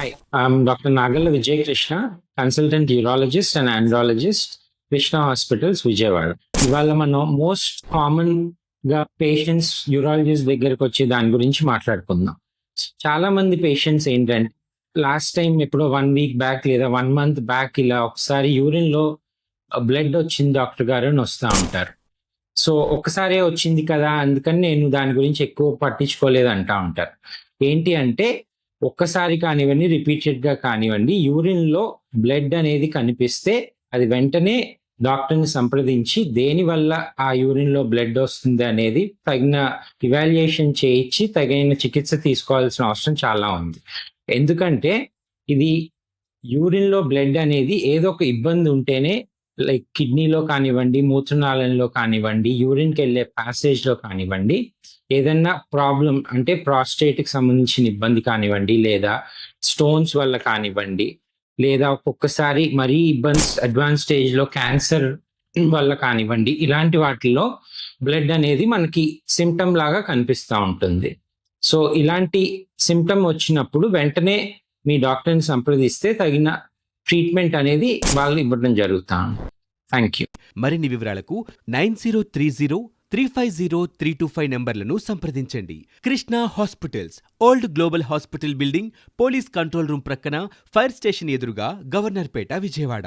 Hi, I'm Dr. Nagala Vijay Krishna, consultant urologist and andrologist, Krishna Hospitals, Vijayawada. ఇవాళ మనం most కామన్గా patients urologist దగ్గరకు వచ్చి దాని గురించి మాట్లాడుకుందాం చాలా మంది పేషెంట్స్ ఏంటంటే లాస్ట్ టైం ఎప్పుడో వన్ వీక్ బ్యాక్ లేదా వన్ మంత్ బ్యాక్ ఇలా ఒకసారి యూరిన్లో బ్లడ్ వచ్చింది డాక్టర్ గారు అని వస్తూ ఉంటారు సో ఒక్కసారే వచ్చింది కదా అందుకని నేను దాని గురించి ఎక్కువ పట్టించుకోలేదు అంటా ఉంటారు ఏంటి అంటే ఒక్కసారి కానివ్వండి రిపీటెడ్గా కానివ్వండి యూరిన్లో బ్లడ్ అనేది కనిపిస్తే అది వెంటనే డాక్టర్ని సంప్రదించి దేనివల్ల ఆ యూరిన్లో బ్లడ్ వస్తుంది అనేది తగిన ఇవాల్యుయేషన్ చేయించి తగిన చికిత్స తీసుకోవాల్సిన అవసరం చాలా ఉంది. ఎందుకంటే ఇది యూరిన్లో బ్లడ్ అనేది ఏదో ఒక ఇబ్బంది ఉంటేనే లైక్ కిడ్నీలో కానివ్వండి మూత్రనాళంలో కానివ్వండి యూరిన్కి వెళ్ళే ప్యాసేజ్లో కానివ్వండి ఏదన్నా ప్రాబ్లం అంటే ప్రాస్టేట్కి సంబంధించిన ఇబ్బంది కానివ్వండి లేదా స్టోన్స్ వల్ల కానివ్వండి లేదా ఒక్కొక్కసారి మరీ ఇబ్బంది అడ్వాన్స్ స్టేజ్లో క్యాన్సర్ వల్ల కానివ్వండి ఇలాంటి వాటిల్లో బ్లడ్ అనేది మనకి సిమ్టమ్ లాగా కనిపిస్తూ ఉంటుంది. సో ఇలాంటి సిమ్టమ్ వచ్చినప్పుడు వెంటనే మీ డాక్టర్ని సంప్రదిస్తే తగిన ట్రీట్మెంట్ అనేది వాళ్ళు ఇవ్వడం జరుగుతాం. థ్యాంక్ యూ మరిన్ని వివరాలకు nine zero three zero three five zero three two five నెంబర్లను సంప్రదించండి. Krishna hospitals old global hospital building police control room ప్రక్కన ఫైర్ స్టేషన్ ఎదురుగా గవర్నర్పేట విజయవాడ.